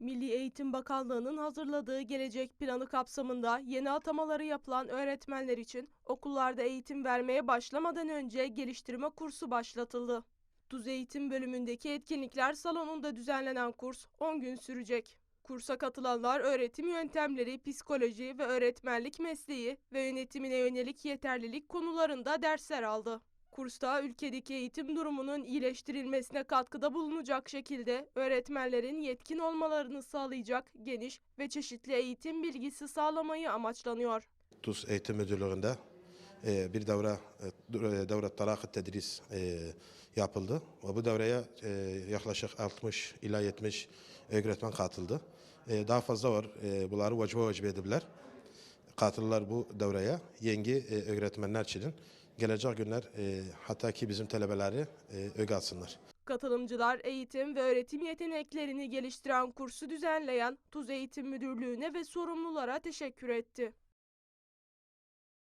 Milli Eğitim Bakanlığı'nın hazırladığı gelecek planı kapsamında yeni atamaları yapılan öğretmenler için okullarda eğitim vermeye başlamadan önce geliştirme kursu başlatıldı. Tuz Eğitim bölümündeki etkinlikler salonunda düzenlenen kurs 10 gün sürecek. Kursa katılanlar öğretim yöntemleri, psikoloji ve öğretmenlik mesleği ve yönetimine yönelik yeterlilik konularında dersler aldı. Kursta ülkedeki eğitim durumunun iyileştirilmesine katkıda bulunacak şekilde öğretmenlerin yetkin olmalarını sağlayacak geniş ve çeşitli eğitim bilgisi sağlamayı amaçlanıyor. TUS Eğitim Müdürlüğü'nde e, bir devre e, devre tarakı tedris e, yapıldı. Ve bu devreye e, yaklaşık 60 ila 70 öğretmen katıldı. E, Daha fazla var. E, Bunları vacibe vacibe edebilir. Katılırlar bu devreye. Yengi e, öğretmenler için gelecek günler e, hatta ki bizim talebeleri e, öge atsınlar. Katılımcılar eğitim ve öğretim yeteneklerini geliştiren kursu düzenleyen Tuz Eğitim Müdürlüğü'ne ve sorumlulara teşekkür etti.